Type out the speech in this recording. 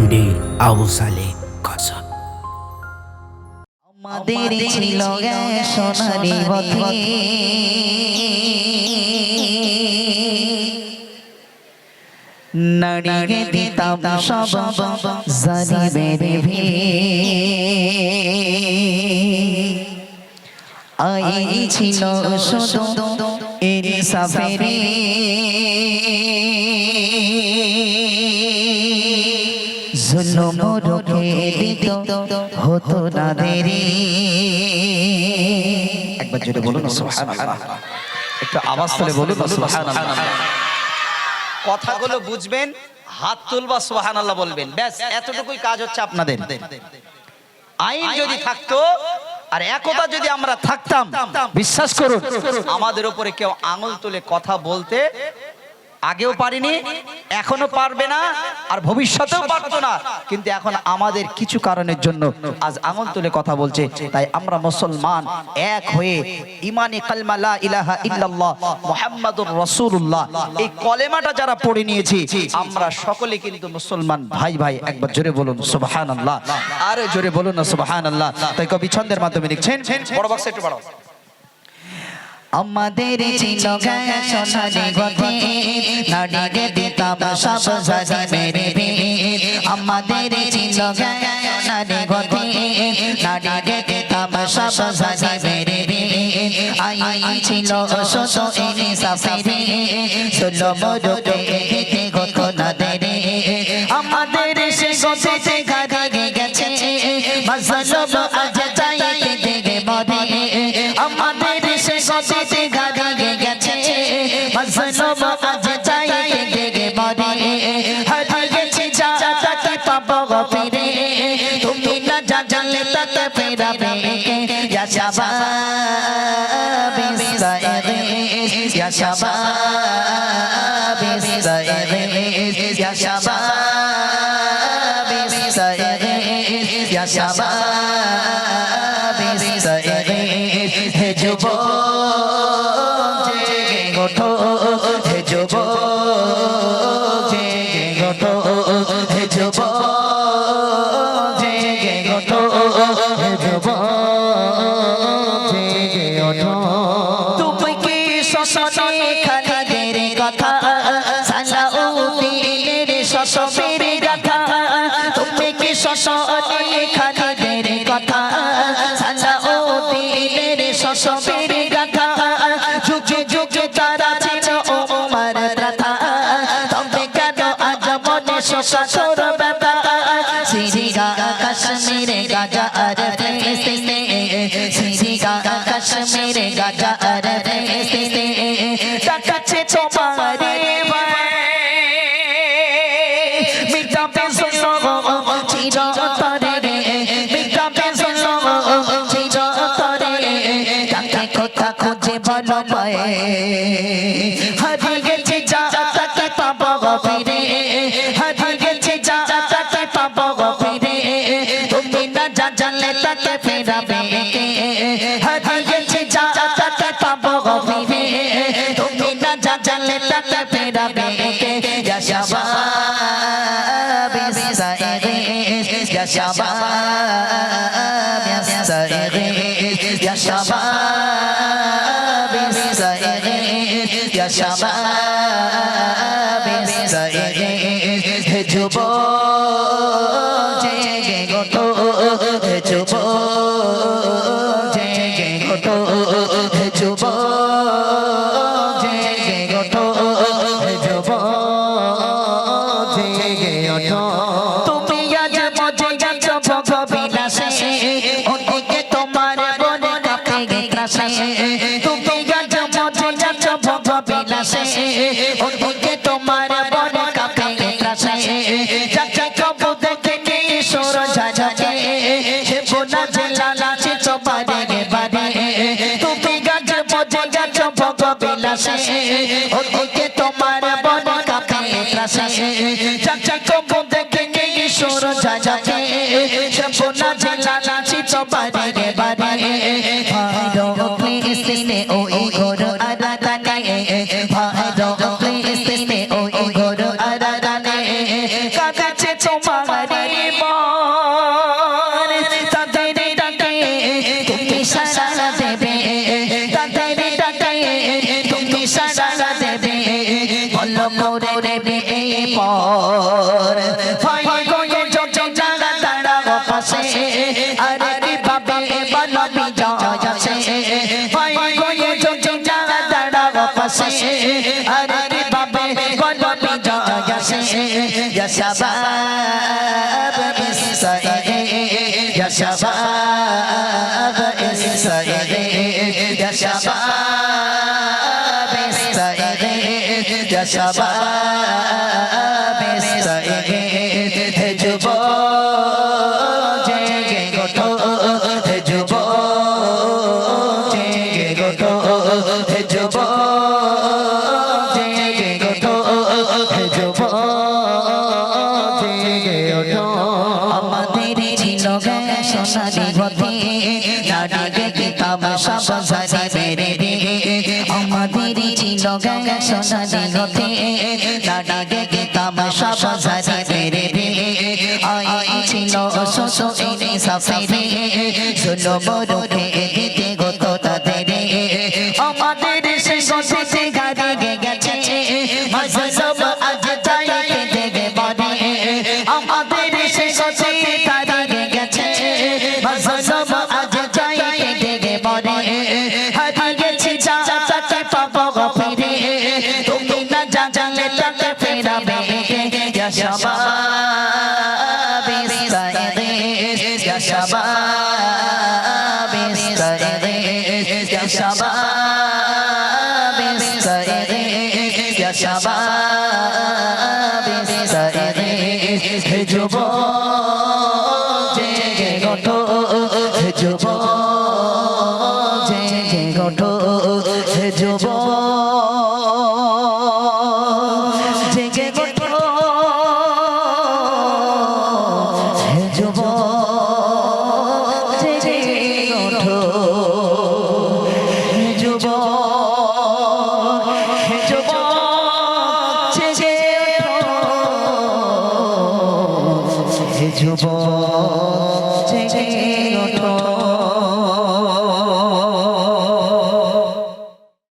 MD Abu সালে কসব আমাদের ছিল গে সোনারি পথে নারীকে দিতাম সব জানি বেড়ে আই ছিল শুধু ইনসাফেরি রুখে দিত হতো না দেরি একবার জোরে বলুন সুবহানাল্লাহ। একটু আওয়াজ বলুন সুবহানাল্লাহ। কথাগুলো বুঝবেন, হাত তুলবা, সুবহানাল্লাহ বলবেন। ব্যাস, এতটুকুই কাজ হচ্ছে আপনাদের। আইন যদি থাকতো আর একতা যদি আমরা থাকতাম, বিশ্বাস করুন, আমাদের উপরে কেউ আঙুল তুলে কথা বলতে আগেও পারিনি এখনও পারবে না আর ভবিষ্যতেও পারতো না। কিন্তু এখন আমাদের কিছু কারণের জন্য আজ আঙুল তুলে কথা বলছে। তাই আমরা মুসলমান এক হয়ে ইমানে কালমা লা ইলাহা ইল্লাল্লাহ মুহাম্মাদুর রাসূলুল্লাহ। এই কলেমাটা যারা পড়ে নিয়েছি, আমরা সকলে কিন্তু মুসলমান ভাই ভাই, একবার জোরে বলুন সুবহানাল্লাহ। আরে জোরে বলুন না সুবহানাল্লাহ। তাই কবি ছন্দের মাধ্যমে লিখছেন, বড় বক্স একটু বাড়াও। আমাদের ছিল গে সোনারি পথে নারীকে দিতাম সব জানি মেরে। আমাদের ছিল গে সোনারি পথে নারীকে দিতাম সব জানি মেরে। আই ছিল শোষো এনে সাফেরে ষোলো মরুকে দিতে গো না দেরে গোছে ঘাড়ে গেছে। মজলুম আজ চাইতে দেগে মরে। হারিয়ে গেছে যা তাকে পাবো ফিরে। তুমি না যা জানলে তাকে ফেরাবে। ইয়া শাবাব ইসরাইল ইয়া শাবাব ইসরাইল ইয়া শাবাব শশবের কথা যুগে যুগে তারা ছিল ওমর প্রথা। তবে কেন আজ মনে শশাসুর ব্যথা? সিরিয়া কাশ্মীরে গাজা আর সিরিয়া কাশ্মীরে গাজা আর বলো পায়ে হারিয়ে গেছে যা শাবাব যুবক জেগে ওঠো হে ভগবিলাসে ওদিকে তোমার বনে কাকে ত্রাসে। যাচ্ছে কবু দেখে কে সুর ঝাঝাকে, সে বোনা যে লালাচে চপারে বারে। ভাইরো ফিলিস্তিনে ওই ঘোর আরাদানে ভাইরো ফিলিস্তিনে ওই ঘোর আরাদানে কাকাছে তোমারে করে ইসরাইল ইয়া শাবাব ইসরাইল ইয়া শাবাব ইসরাইল ইয়া শাবাব ইসরাইল হে যুবক জেগে ওঠো আমাদের ছিল সোনালি পথে নারীকে কিতাব সব সারি মেরে আমাদের ছিল সোনালি পথে নারীকে কিতাব সব সারি মেরে আই ছিল শোষো এনে সাফেরে শুনো বড়কে জানলে তাকে ফেরাবে। ইয়া শাবাব ইসরাইল ইয়া শাবাব ইসরাইল ইয়া শাবাব ইসরাইল ইয়া শাবাব ইসরাইল হে যুবক যুবক